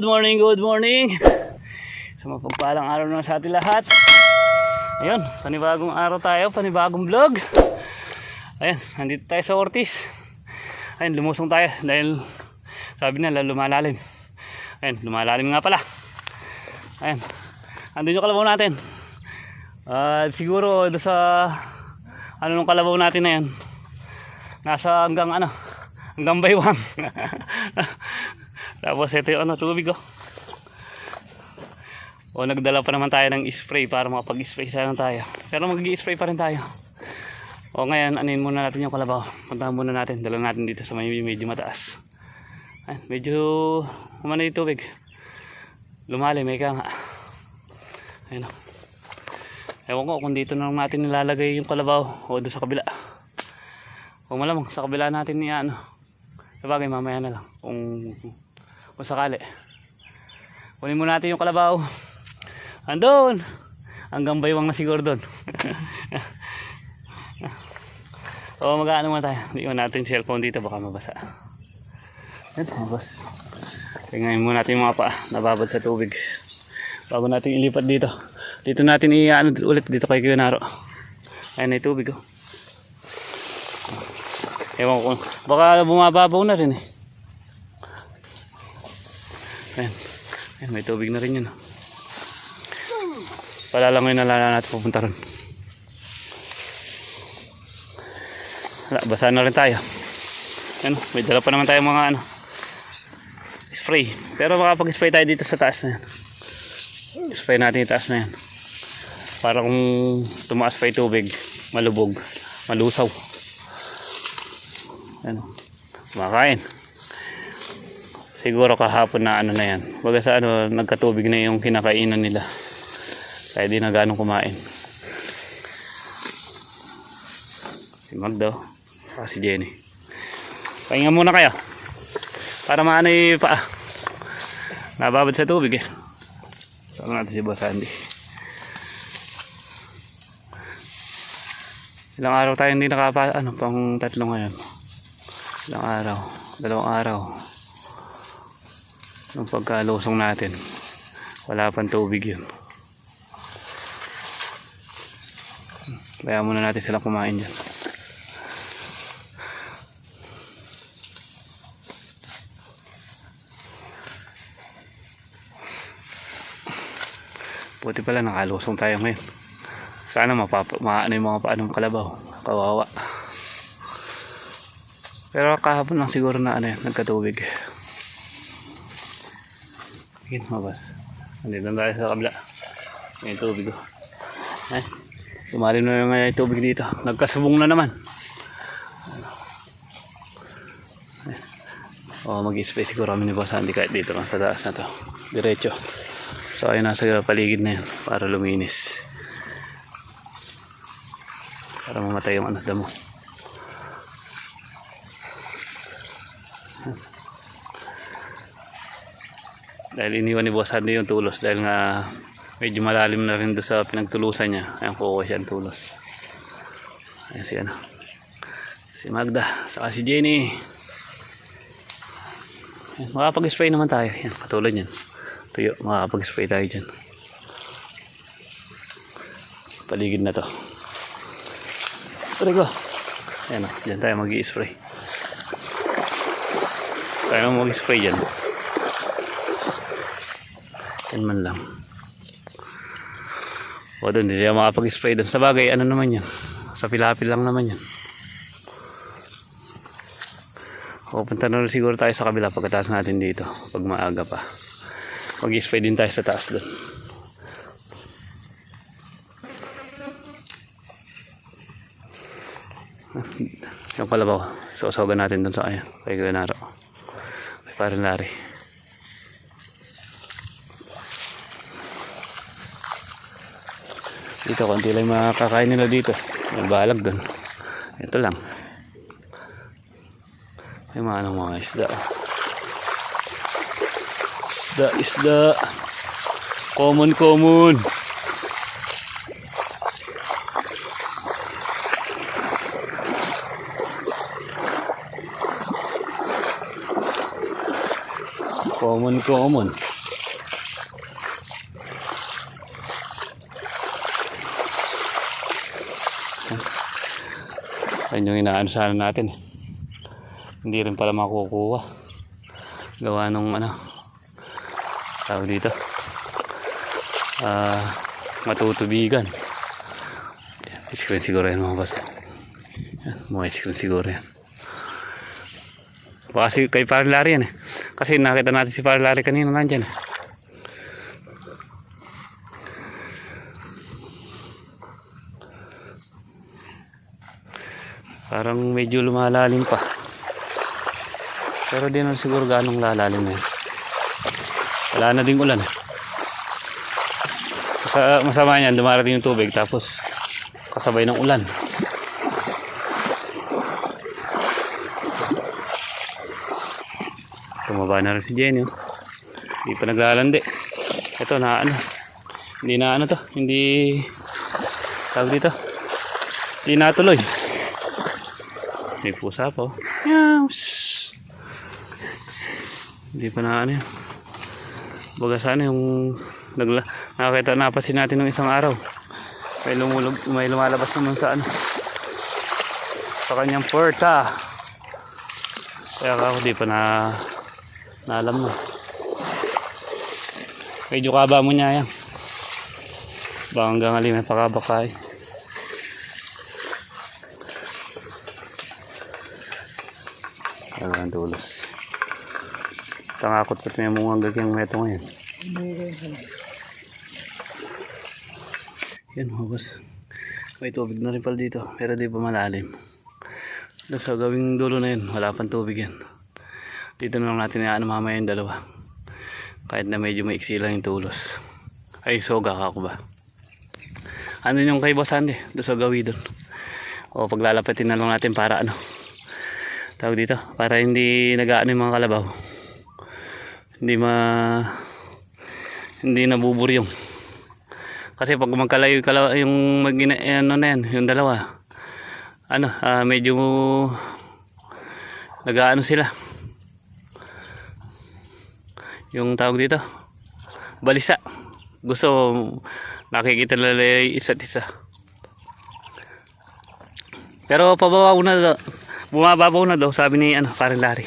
Good morning, good morning. Sa mapagpalang araw na sa ating lahat. Ayun, panibagong araw tayo, panibagong vlog. Ayan, nandito tayo sa Ortiz. Ayun, lumusong tayo dahil sabi nila lumalalim. Ayun, lumalalim nga pala. Ayun, andun yung kalabaw natin. Ah, siguro doon sa ano nung kalabaw natin na yan. Nasa hanggang ano, hanggang baywang. Tapos ito yung ano, tubig oh. O nagdala pa naman tayo ng spray para makapag-spray sana tayo. Pero mag-spray pa rin tayo. O ngayon, anin muna natin yung kalabaw. Puntahan muna natin. Dala natin dito sa may medyo mataas. Ay, medyo umano yung tubig. Lumalim, may ka nga. Ayun o. Ewan ko kung dito na natin nilalagay yung kalabaw o doon sa kabila. Kung malamang sa kabila natin niya ano. Sabagay mamaya na lang. Kung, kung sakali. Kunin muna natin yung kalabaw. Andun! Hanggang baywang na siguro doon. o mag-ano muna tayo. Iwan natin cellphone dito baka mabasa. Ito mga boss. Tingnan muna natin yung mga paa. Nababad sa tubig. Bago natin ilipat dito. Dito natin i-ano ulit dito kay Kiyonaro. Ayun na tubig oh. Ewan ko. Baka bumababaw na rin eh. Ayan. Ayan, may tubig na rin yun. Palalangoy na lang natin pupunta ron. Wala, basa na rin tayo. Ayan, may dala pa naman tayo mga ano. Spray. Pero makapag-spray tayo dito sa taas na yan. Spray natin yung taas na yan. Para kung tumaas pa yung tubig, malubog, malusaw. Ano? Makain. Siguro kahapon na ano na yan. Baga sa ano, nagkatubig na yung kinakainan nila. Kaya di na ganong kumain. Si Magdo. Saka si Jenny. Pahinga muna kayo. Para maano yung paa. Nababad sa tubig eh. Saka natin si Boss Andy. Ilang araw tayo hindi nakapa, ano, pang tatlo ngayon. Ilang araw. Dalawang araw. Nung pagkalusong natin. Wala pang tubig yun. Kaya muna natin sila kumain dyan. Buti pala nakalusong tayo ngayon. Sana mapapa, maano yung mga paanong kalabaw. Kawawa. Pero kahapon lang siguro na ano yun, nagkatubig. Yun, mabas. Nandito na tayo sa kabila. May tubig oh. Ay, lumalim na yung tubig dito. Nagkasubong na naman. Ay. Oh, mag-spray siguro kami ni Boss Andy kahit dito lang sa taas na to. Diretso. So ayun nasa paligid na yan para luminis. Para mamatay yung ano damo. Dahil iniwan ni Boss Andy yung tulos dahil nga medyo malalim na rin doon sa pinagtulusan niya. Ayan kukuha siya ang tulos. Ayan si ano. Si Magda, saka si Jenny. Ayan, makapag-spray naman tayo. Yan, katulad yan. Tuyo, makakapag-spray tayo dyan. Paligid na to. Ko. Ayan o, dyan tayo mag-i-spray. Tayo mag-spray dyan. Yan man lang. O doon, hindi tayo makapag-spray doon. Sa bagay, ano naman yan? Sa pilapil lang naman yan. O, punta na rin siguro tayo sa kabila pagkatapos natin dito. Pag maaga pa mag-spray din tayo sa taas doon yung kalabaw susogan natin doon sa kaya kay Ganaro kay Parin Lari dito konti lang makakain nila dito. May balag doon ito lang. May mga anong mga isda. Isda isda. Common common. Common common Ayun yung inaano sana natin. eh. Hindi rin pala makukuha. Gawa nung ano. Tawag dito. Ah, matutubigan. Screen siguro yan mga boss. Mga screen siguro yan. Baka kay Parlari yan eh. Kasi nakita natin si Parlari kanina nandyan eh. Parang medyo lumalalim pa. Pero di naman siguro ganong lalalim na yun. Wala na ding ulan. Sa, masama niyan, dumarating yung tubig tapos kasabay ng ulan. Tumaba na rin si Jenny. oh. Hindi pa naglalandi. Ito na ano. Hindi na ano to. Hindi tawag dito. Hindi natuloy. May pusa po. Hindi pa na ano yun. Baga sana yung nagla nakakita napasin natin ng isang araw. May lumulog, may lumalabas naman sa ano. Sa kanyang porta. Kaya ako di pa na naalam mo. Medyo kaba mo niya yan. Baka hanggang ali may pakabakay. Ano ang tulos. Tangakot ko may mga gagyang meto ngayon. Yan mga boss. May tubig na rin pala dito. Pero di pa malalim. Sa gawing dulo na yun, wala pang tubig yan. Dito na lang natin iaan mamaya yung dalawa. Kahit na medyo maiksi lang yung tulos. Ay, soga ka ako ba? Ano yung kay Boss Andy? Doon sa gawi doon. O paglalapatin na lang natin para ano. Tawag dito. Para hindi nag-ano yung mga kalabaw. Hindi ma... Hindi nabuburyong. Kasi pag magkalayo yung, kalaw, ano na yan, yung dalawa. Ano, ah, medyo nag-ano sila. Yung tawag dito, balisa. Gusto nakikita nila isa't isa. Pero pababaw na daw. Bumababaw na daw, sabi ni ano, parang Larry.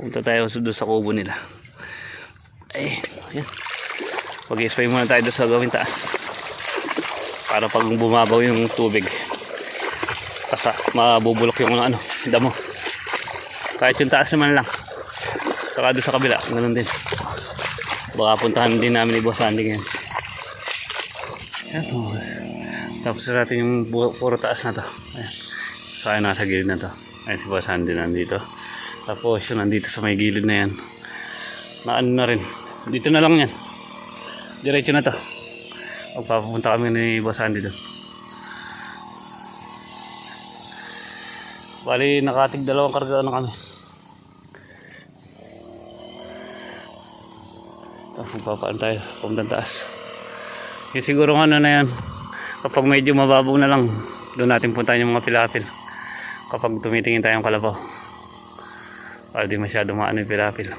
Punta tayo doon sa kubo nila. Eh, yan. Pag-spray muna tayo doon sa gawing taas. Para pag bumabaw yung tubig. Kasa, mabubulok yung ano, damo. Kahit yung taas naman lang. Saka doon sa kabila, ganun din. Baka puntahan din namin ni Boss Andy ngayon. Yan, boss. Tapos natin yung puro taas na to. Ayan. Saka nasa gilid na to. Ayan si Boss Andy nandito. Tapos yun nandito sa may gilid na yan. Na ano na rin. Dito na lang yan. Diretso na to. Magpapapunta kami ni Boss Andy doon. Bali, nakatig dalawang karga na kami. Tapos magpapaan tayo, pumuntan taas. Yung siguro ano na yan, kapag medyo mababaw na lang, doon natin puntahan yung mga pilapil. Kapag tumitingin tayong kalabaw. Para di masyado maano yung pilapil.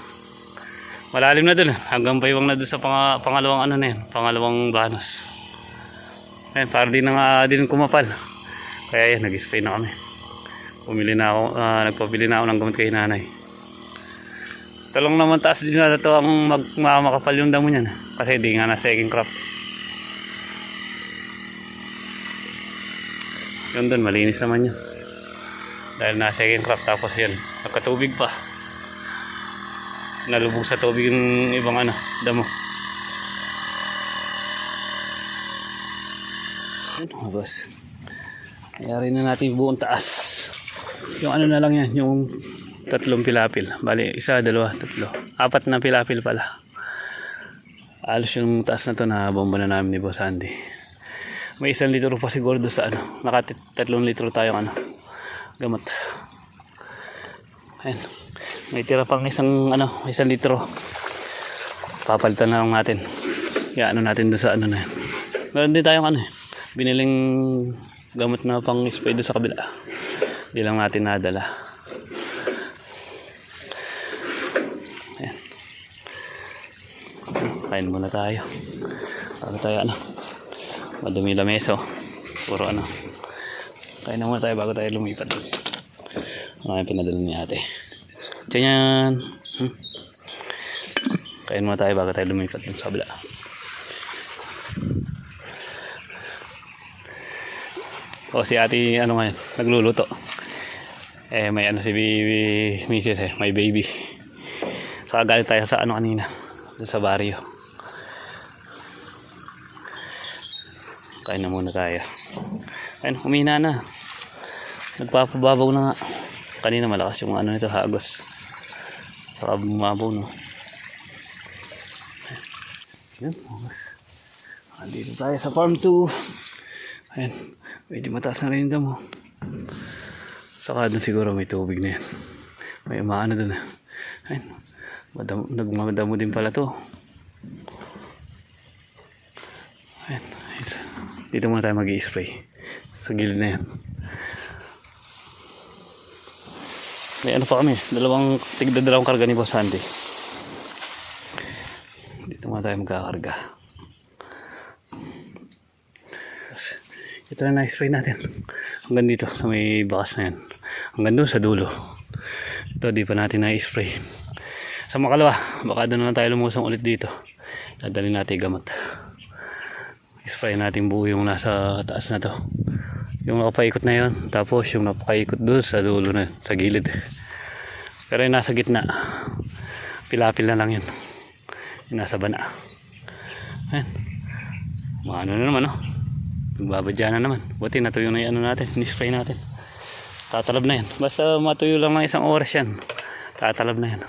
Malalim na doon, eh. hanggang paywang na doon sa pang, pangalawang ano na yan, pangalawang banos. Ayun, para di na nga din kumapal. Kaya yan, nag-spray na kami. Pumili na ako, ah, nagpabili na ako ng gamot kay nanay. Talong naman taas din na ito ang magmamakapal yung damo niyan. Kasi di nga na second crop. Yun doon, malinis naman yun. Dahil na second crop tapos yun, nagkatubig pa. Nalubog sa tubig yung ibang ano, damo. Mga boss. Ayari na natin buong taas. Yung ano na lang yan, yung tatlong pilapil. Bali, isa, dalawa, tatlo. Apat na pilapil pala. Alos yung taas na to na bomba na namin ni Boss Andy. May isang litro pa siguro doon sa ano. Naka tatlong litro tayong ano. Gamot. Ayan. May tira pang isang ano, isang litro. Papalitan na lang natin. Kaya ano natin doon sa ano na yan. Meron din tayong ano eh. Biniling gamot na pang spray doon sa kabila. Hindi lang natin nadala. Kain muna tayo. Para tayo ano. Madumi lameso. Puro ano. Kain na muna tayo bago tayo lumipat. Ano yung pinadala ni ate. Diyan yan. Hmm. Kain muna tayo bago tayo lumipat dun sa kabila. O si ate ano ngayon, nagluluto. Eh may ano si baby, misis eh, may baby. Saka galing tayo sa ano kanina, sa barrio. Kain na muna tayo. Ayun, humina na. Nagpapababaw na nga. Kanina malakas yung ano nito, hagos. Saka bumabaw, no. Hagos. Andito tayo sa farm 2. Ayan, medyo mataas na rin yung damo. Saka doon siguro may tubig na yan. May umaano doon. Ayun, madamo, nagmadamo din pala to. Ayun. Dito muna tayo mag spray Sa gilid na yan. May ano pa kami, dalawang, tigda dalawang karga ni Boss Sandy. Dito muna tayo magkakarga. Ito na na-spray natin. Hanggang dito sa may bakas na yan. Hanggang doon sa dulo. Ito di pa natin na-spray. Sa makalawa, baka doon na tayo lumusong ulit dito. Dadali natin gamot. Spray natin buo yung nasa taas na to. Yung nakapaikot na yun. Tapos yung napakaikot doon sa dulo na sa gilid. Pero yung nasa gitna, pilapil na lang yun. Yung nasa bana. Ayan. Maano na naman, no? Babadya na naman. Buti natuyo na yung ano natin, ni-spray natin. Tatalab na yan. Basta matuyo lang ng isang oras yan. Tatalab na yan.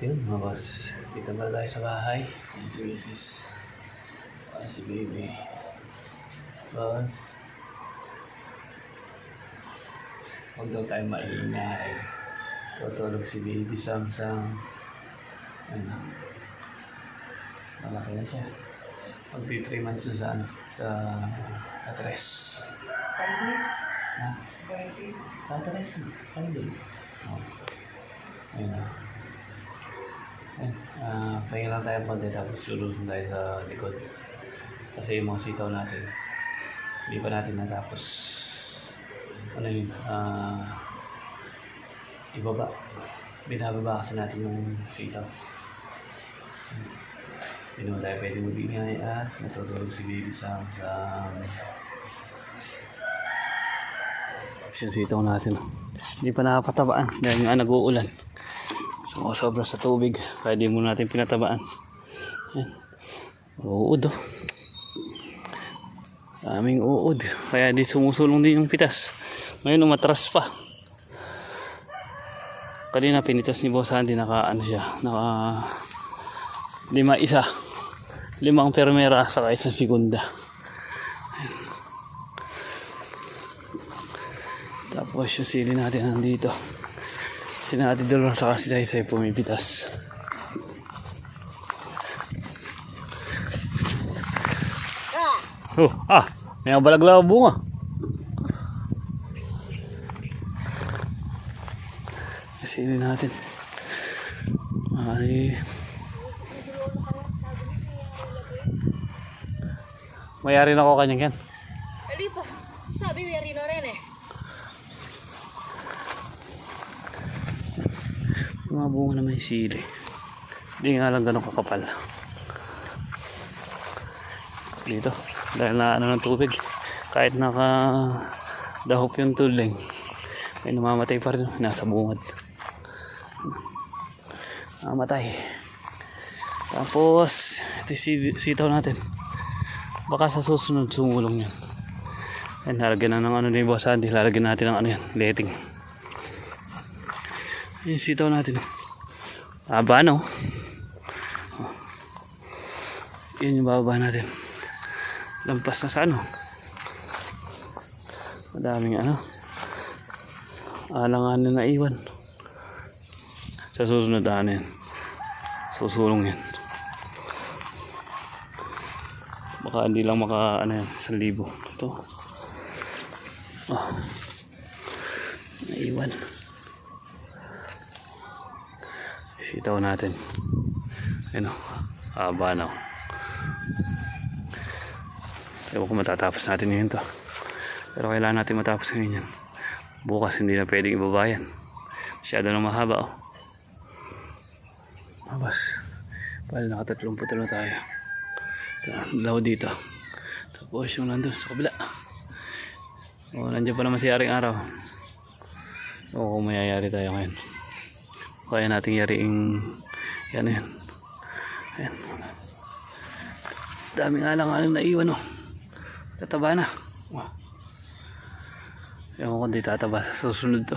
Yun mga boss. Dito ba tayo sa bahay? Ayan si Mrs. Ayan si baby. Boss. Huwag daw tayo maingay. Tutulog si baby Samsung. Ayan. Malaki na siya. Magti 3 months na sa ano, sa atres. Ha? Atres na. Ano din? Oh. Ayun na. Ayun. Ah, pahinga lang tayo konti tapos lulusun tayo sa likod. Kasi yung mga sitaw natin, hindi pa natin natapos. Ano yun? Ah, ibaba. Binababa kasi natin yung sitaw. Hindi naman tayo pwede magbingay at natutulog si baby Sam sa yung sitaw natin. Hindi pa nakapatabaan dahil nga nag-uulan. So, sobra sa tubig. Kaya di mo natin pinatabaan. Yan. Uod oh. Daming uod. Kaya di sumusulong din yung pitas. Ngayon umatras pa. Kanina pinitas ni Boss Andy naka ano siya. Naka lima isa. Limang permera sa isang segunda. Tapos yung sili natin nandito. Si natin doon sa kasi sa isa pumipitas. Oh, ah, may balaglaw bunga. Sili natin. Ay, Mayari na ako kanyang yan. Hindi po. Sabi may rino rin eh. Mga bunga naman yung sili. Hindi nga lang ganun kakapal. Dito. Dahil na ano ng tubig. Kahit naka dahop yung tuling. Ay namamatay pa rin. Nasa bungad. Namatay. Tapos, ito sitaw natin. Baka sa susunod sumulong yan. Yan, lalagyan na ng ano ni Boss Andy. Lalagyan natin ng ano yan, letting. Yung sitaw natin. Haba no? Yan yung bababa natin. Lampas na sa ano. Madaming ano. Alanganin na iwan. Sa susunod ano yan. Susulong yan. Baka hindi lang maka ano yan, 1,000. Ito. Oh. Naiwan. Sitaw natin. Ayun o. Ewan ko matatapos natin yun to. Pero kailangan natin matapos ngayon yan. Bukas hindi na pwedeng ibaba yan. Masyado nang mahaba oh. Mabas. Pala nakatatlong puto na tayo. Ito, Dalawa dito. Tapos yung nandun sa kabila. O, nandiyan pa naman si Aring Araw. O, kung mayayari tayo ngayon. Kaya nating yariing yan yan. Ayan. Daming alang-alang na iwan oh. Tataba na. Wow. Ewan ko di tataba sa susunod to.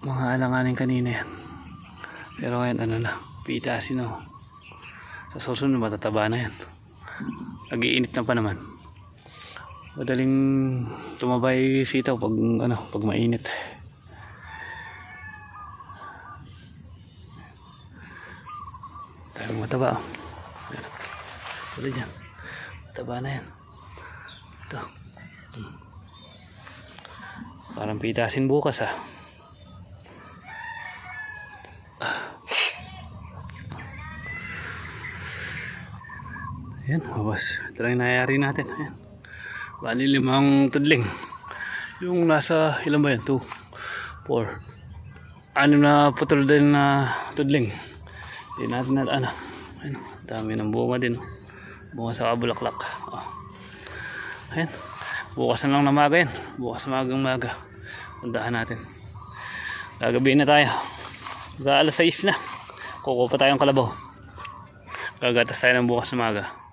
Mga alanganin kanina yan. Pero ngayon ano na, pitasin oh. Sa susunod matataba na yan. Nag-iinit na pa naman. Madaling tumabay sitaw pag ano, pag mainit. Tayo mataba oh. Tuloy dyan. Mataba na yan. Ito. Parang pitasin bukas ah. Ayan, mabas. Ito lang nangyayari natin. Ayan. Bali limang tudling. Yung nasa, ilan ba yan? 2, 4. Anim na putol din na tudling. Hindi natin na, ano. Ayan, dami ng bunga din. oh. Bunga sa kabulaklak. Oh. Ayan. Bukas na lang na maga yan. Bukas magang maga. Puntahan natin. Gagabihin na tayo. Mag alas 6 na. Kukuha pa tayong kalabaw. Gagatas tayo ng bukas na maga.